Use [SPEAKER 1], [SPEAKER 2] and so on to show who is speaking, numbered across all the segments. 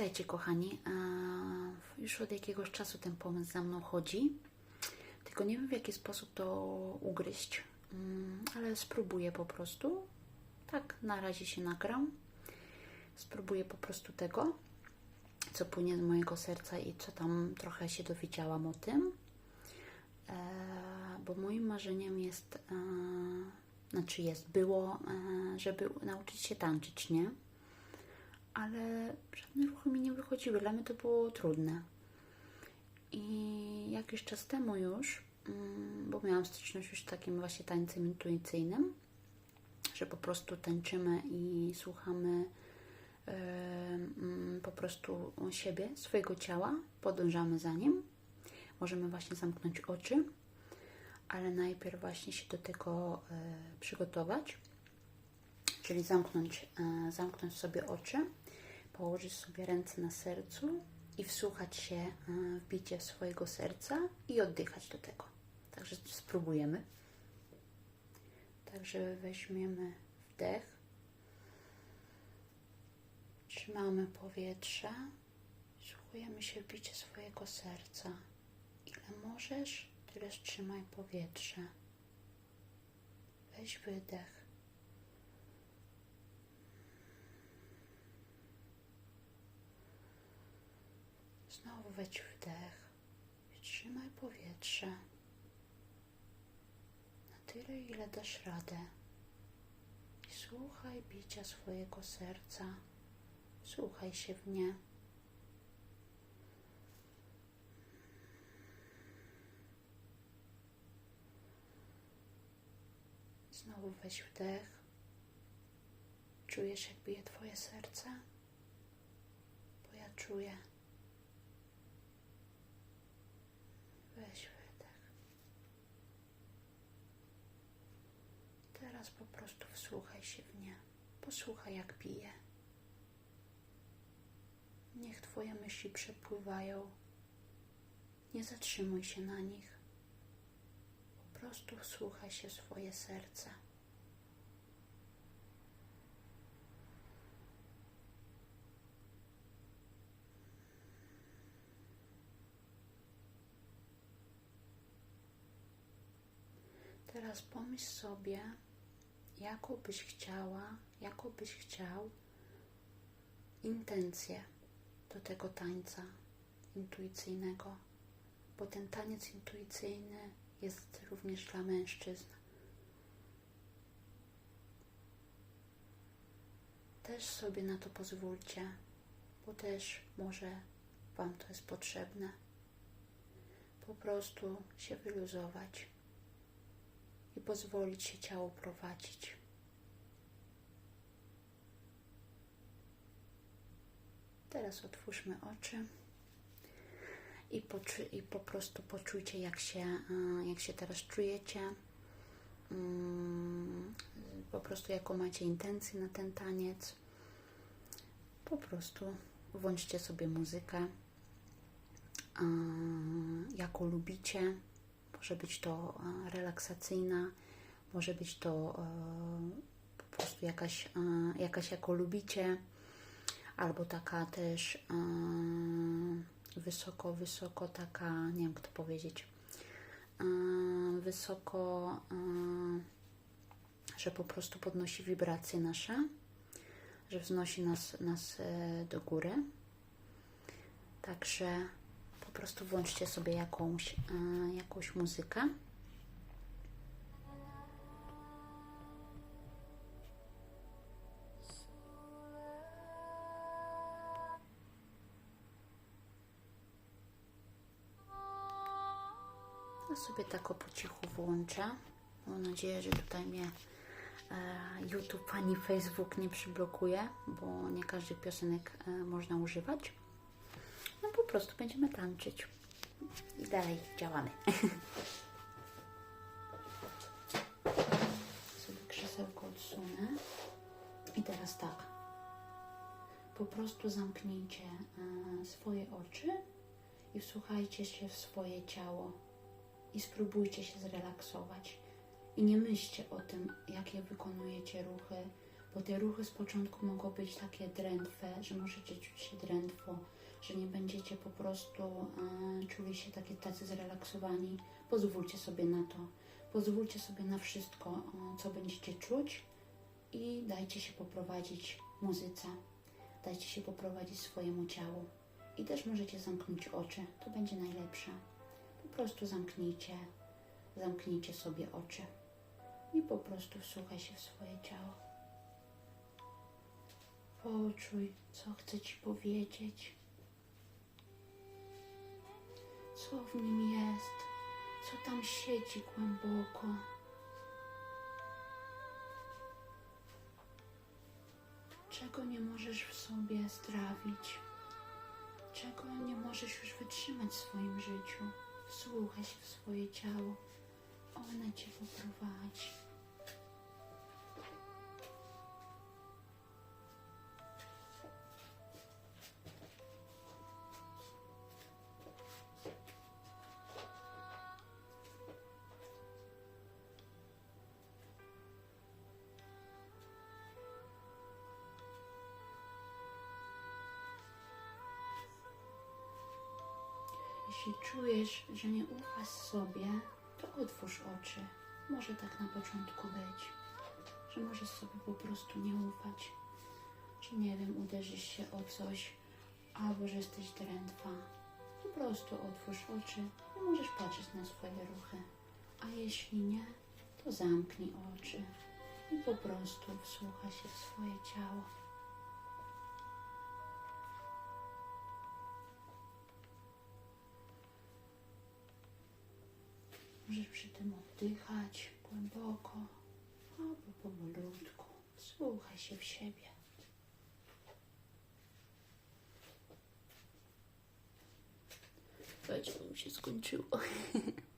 [SPEAKER 1] Witajcie kochani. Już od jakiegoś czasu ten pomysł za mną chodzi. Tylko nie wiem w jaki sposób to ugryźć. Mm, Ale spróbuję po prostu. Tak, na razie się nagram. Spróbuję po prostu tego, co płynie z mojego serca i co tam trochę się dowiedziałam o tym. E, Bo moim marzeniem jest, e, znaczy jest, było, e, żeby nauczyć się tańczyć, nie? Ale żadne ruchy mi nie wychodziły. Dla mnie to było trudne. I jakiś czas temu już, mm, bo miałam styczność już z takim właśnie tańcem intuicyjnym, że po prostu tańczymy i słuchamy e, mm, po prostu siebie, swojego ciała, podążamy za nim. Możemy właśnie zamknąć oczy, ale najpierw właśnie się do tego e, przygotować czyli zamknąć, e, zamknąć sobie oczy, położyć sobie ręce na sercu i wsłuchać się e, w bicie swojego serca i oddychać do tego. Także spróbujemy. Także weźmiemy wdech, trzymamy powietrze, wsłuchujemy się w bicie swojego serca. Ile możesz, tyle trzymaj powietrze. Weź wydech. Znowu weź wdech. Trzymaj powietrze. Na tyle, ile dasz radę. I słuchaj bicia swojego serca. Słuchaj się w nie. Znowu weź wdech. Czujesz, jak bije Twoje serce? Bo ja czuję. Weź wydech. Teraz po prostu wsłuchaj się w nie. Posłuchaj, jak bije. Niech Twoje myśli przepływają. Nie zatrzymuj się na nich. Po prostu wsłuchaj się swoje serce. Teraz pomyśl sobie, jaką byś chciała, jaką byś chciał intencję do tego tańca intuicyjnego, bo ten taniec intuicyjny jest również dla mężczyzn. Też sobie na to pozwólcie, bo też może Wam to jest potrzebne. Po prostu się wyluzować i pozwolić się ciało prowadzić. Teraz otwórzmy oczy i, i po prostu poczujcie, jak się, e, jak się teraz czujecie. Mm, Po prostu, jaką macie intencję na ten taniec. Po prostu włączcie sobie muzykę, e, jaką lubicie. Może być to e, relaksacyjna, może być to e, po prostu jakaś, e, jakaś jaką lubicie, albo taka też wysoko, wysoko taka, nie wiem jak to powiedzieć, wysoko, że po prostu podnosi wibracje nasze, że wznosi nas, nas do góry. Także po prostu włączcie sobie jakąś, e, jakąś muzykę. Ja sobie tak o po cichu włączę. Mam nadzieję, że tutaj mnie e, YouTube ani Facebook nie przyblokuje, bo nie każdy piosenek e, można używać. No po prostu będziemy tańczyć. I dalej działamy. sobie krzesełko odsunę. I teraz tak. Po prostu zamknijcie e, swoje oczy i wsłuchajcie się w swoje ciało i spróbujcie się zrelaksować. I nie myślcie o tym, jakie wykonujecie ruchy. bo te ruchy z początku mogą być takie drętwe, że możecie czuć się drętwo, że nie będziecie po prostu e, czuli się takie tacy zrelaksowani. Pozwólcie sobie na to. Pozwólcie sobie na wszystko, e, co będziecie czuć i dajcie się poprowadzić muzyce. Dajcie się poprowadzić swojemu ciału. I też możecie zamknąć oczy. To będzie najlepsze. Po prostu zamknijcie, zamknijcie sobie oczy i po prostu wsłuchaj się w swoje ciało. Poczuj, co chcę Ci powiedzieć. Co w nim jest, co tam siedzi głęboko. Czego nie możesz w sobie strawić? Czego nie możesz już wytrzymać w swoim życiu? Wsłuchaj się w swoje ciało. One Cię poprowadzi. Jeśli czujesz, że nie ufasz sobie, to otwórz oczy. Może tak na początku być, że możesz sobie po prostu nie ufać, że nie wiem, uderzysz się o coś, albo że jesteś drętwa. Po prostu otwórz oczy i możesz patrzeć na swoje ruchy. A jeśli nie, to zamknij oczy i po prostu wsłuchaj się w swoje ciało. Możesz przy tym oddychać głęboko albo powolutku. Słuchaj się w siebie. Słuchajcie, mi się skończyło.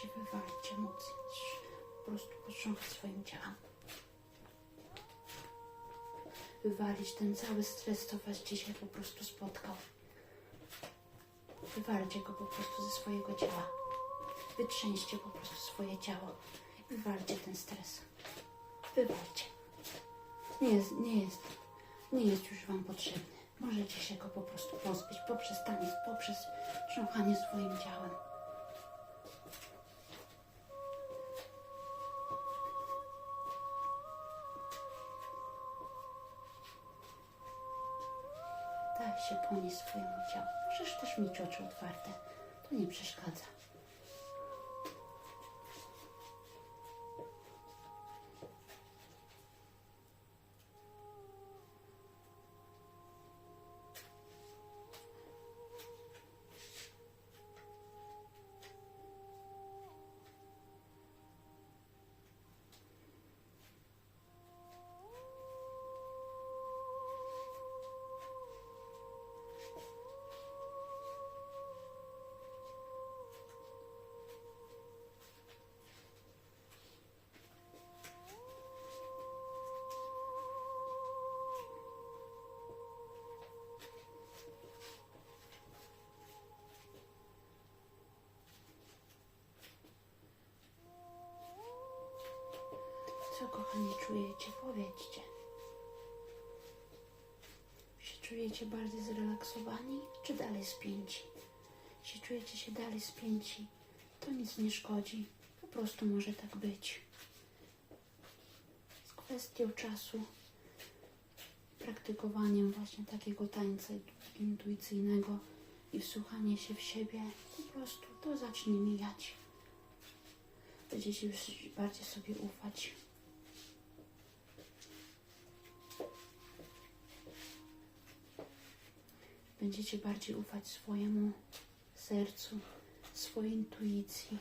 [SPEAKER 1] Możecie wywalić. Po prostu potrząchać swoim ciałem. Wywalić ten cały stres, co Was dzisiaj po prostu spotkał. Wywalcie go po prostu ze swojego ciała. Wytrzęście po prostu swoje ciało. Wywalcie ten stres. Wywalcie. Nie jest, nie jest, nie jest już Wam potrzebny. Możecie się go po prostu pozbyć poprzez taniec, poprzez trząchanie swoim ciałem. Swojemu ciału. Możesz też mieć oczy otwarte. To nie przeszkadza. Kochani czujecie? Powiedzcie. Czy czujecie bardziej zrelaksowani, czy dalej spięci? Jeśli czujecie się dalej spięci, to nic nie szkodzi. Po prostu może tak być. Z kwestią czasu, praktykowaniem właśnie takiego tańca intuicyjnego i wsłuchanie się w siebie, po prostu to zacznie mijać. Będziecie już bardziej sobie ufać. Będziecie bardziej ufać swojemu sercu, swojej intuicji.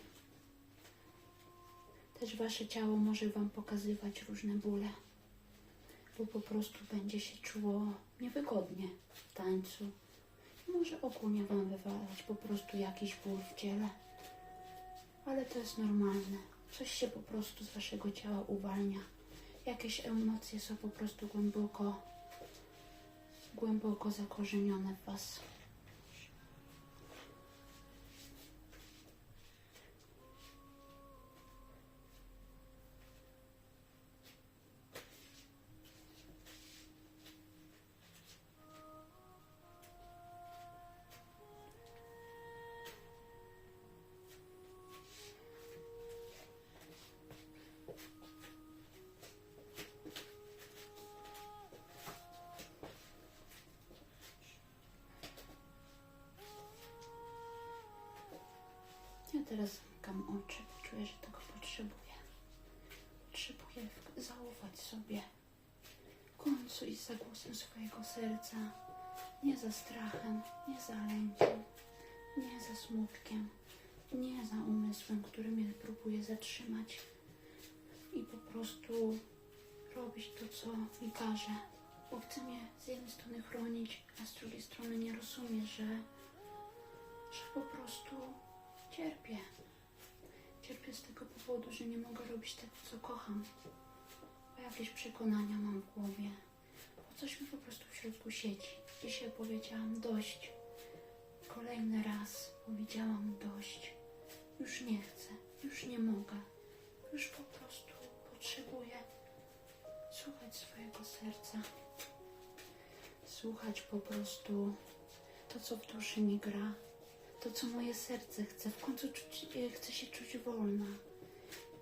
[SPEAKER 1] Też wasze ciało może wam pokazywać różne bóle. bo po prostu będzie się czuło niewygodnie w tańcu. Może ogólnie Wam wywalać po prostu jakiś ból w ciele. Ale to jest normalne. Coś się po prostu z Waszego ciała uwalnia. Jakieś emocje są po prostu głęboko, głęboko zakorzenione w Was. Teraz zamykam oczy, bo czuję, że tego potrzebuję. Potrzebuję zaufać sobie. W końcu i za głosem swojego serca. Nie za strachem, nie za lękiem, nie za smutkiem, nie za umysłem, który mnie próbuje zatrzymać. I po prostu robić to, co mi każe. Bo chce mnie z jednej strony chronić, a z drugiej strony nie rozumie, że, że po prostu Cierpię. Cierpię z tego powodu, że nie mogę robić tego, co kocham. Bo jakieś przekonania mam w głowie. Bo coś mi po prostu w środku siedzi. Dzisiaj powiedziałam dość. Kolejny raz powiedziałam dość. Już nie chcę, już nie mogę. Już po prostu potrzebuję słuchać swojego serca. Słuchać po prostu to, co w duszy mi gra to, co moje serce chce. W końcu czuć, e, chcę się czuć wolna.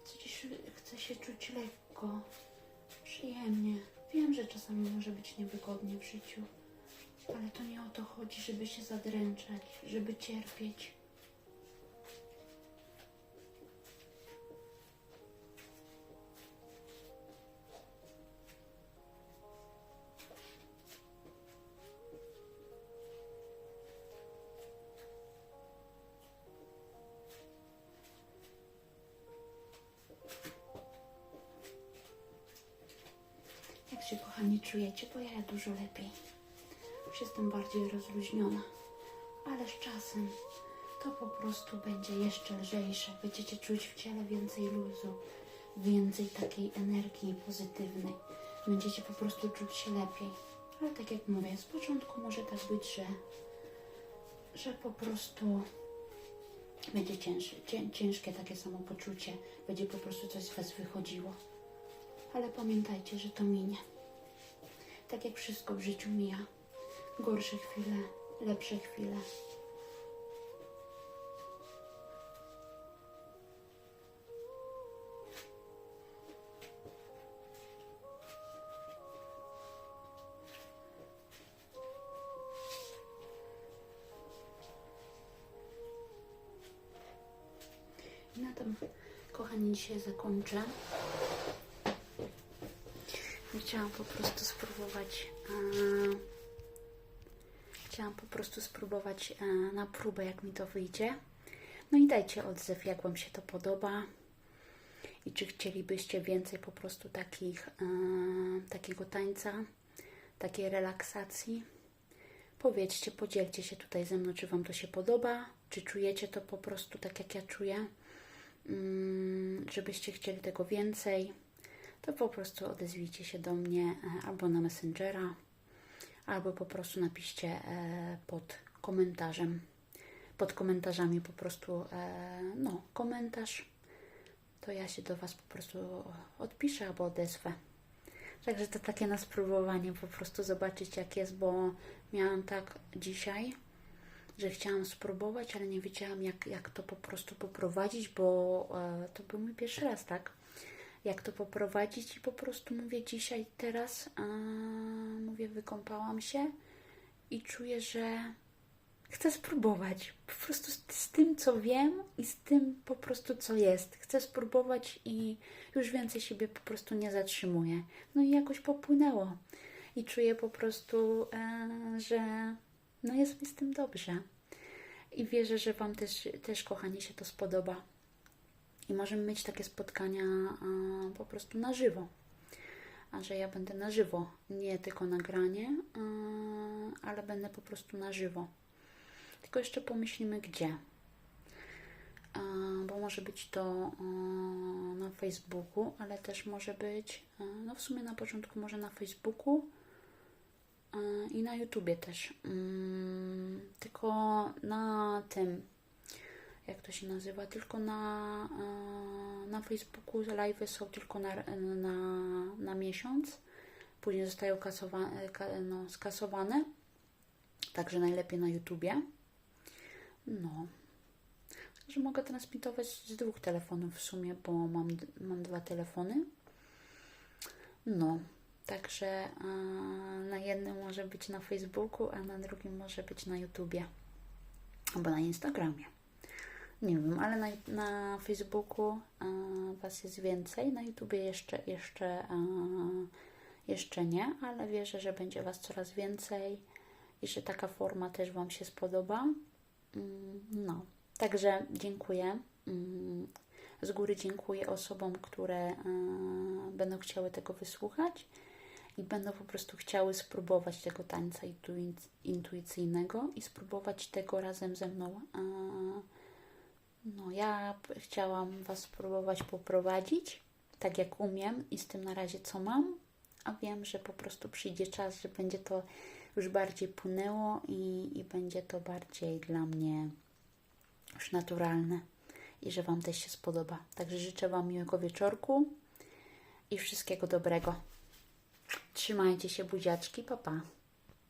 [SPEAKER 1] Chcę się, chcę się czuć lekko, przyjemnie. Wiem, że czasami może być niewygodnie w życiu, ale to nie o to chodzi, żeby się zadręczać, żeby cierpieć. Czujecie? Bo ja dużo lepiej. Już jestem bardziej rozluźniona. Ale z czasem to po prostu będzie jeszcze lżejsze. Będziecie czuć w ciele więcej luzu, więcej takiej energii pozytywnej. Będziecie po prostu czuć się lepiej. Ale tak jak mówię, z początku może tak być, że, że po prostu będzie cięższe, cię, ciężkie takie samopoczucie. Będzie po prostu coś z Was wychodziło. Ale pamiętajcie, że to minie. Tak jak wszystko w życiu mija. Gorsze chwile, lepsze chwile. I na tym, kochani, dzisiaj zakończę. Chciałam po prostu spróbować. E, chciałam po prostu spróbować e, na próbę, jak mi to wyjdzie. No i dajcie odzew, jak Wam się to podoba. I czy chcielibyście więcej po prostu takich, e, takiego tańca, takiej relaksacji? Powiedzcie, podzielcie się tutaj ze mną, czy Wam to się podoba, czy czujecie to po prostu tak, jak ja czuję, mm, żebyście chcieli tego więcej to po prostu odezwijcie się do mnie e, albo na Messengera, albo po prostu napiszcie e, pod komentarzem. Pod komentarzami po prostu, e, no, komentarz. To ja się do Was po prostu odpiszę albo odezwę. Także to takie na spróbowanie, po prostu zobaczyć jak jest, bo miałam tak dzisiaj, że chciałam spróbować, ale nie wiedziałam jak, jak to po prostu poprowadzić, bo to był mój pierwszy raz, tak? Jak to poprowadzić i po prostu mówię dzisiaj, teraz a, mówię, wykąpałam się i czuję, że chcę spróbować. Po prostu z, z, tym, co wiem i z tym po prostu, co jest. Chcę spróbować i już więcej siebie po prostu nie zatrzymuję. No i jakoś popłynęło. I czuję po prostu, e, że no jest mi z tym dobrze. I wierzę, że Wam też, też kochani, się to spodoba i możemy mieć takie spotkania po prostu na żywo. a że ja będę na żywo, nie tylko nagranie, ale będę po prostu na żywo. Tylko jeszcze pomyślimy gdzie. Bo może być to na Facebooku, ale też może być, no w sumie na początku może na Facebooku i na YouTubie też. Mm, Tylko na tym, jak to się nazywa, tylko na, e, na Facebooku live są tylko na, na, na miesiąc, później zostają kasowane, ka, no, skasowane, także najlepiej na YouTubie. No, że mogę transmitować z dwóch telefonów w sumie, bo mam, mam dwa telefony. No, także e, na jednym może być na Facebooku, a na drugim może być na YouTubie albo na Instagramie. Nie wiem, ale na, na Facebooku Was jest więcej, na YouTubie jeszcze, jeszcze, jeszcze nie, ale wierzę, że będzie Was coraz więcej i że taka forma też Wam się spodoba. Mm, No, także dziękuję. Mm, Z góry dziękuję osobom, które będą chciały tego wysłuchać i będą po prostu chciały spróbować tego tańca intuic- intuicyjnego i spróbować tego razem ze mną. No, ja chciałam Was spróbować poprowadzić, tak jak umiem i z tym na razie co mam, a wiem, że po prostu przyjdzie czas, że będzie to już bardziej płynęło i, i będzie to bardziej dla mnie już naturalne i że Wam też się spodoba. Także życzę Wam miłego wieczorku i wszystkiego dobrego. Trzymajcie się, buziaczki, papa. Pa.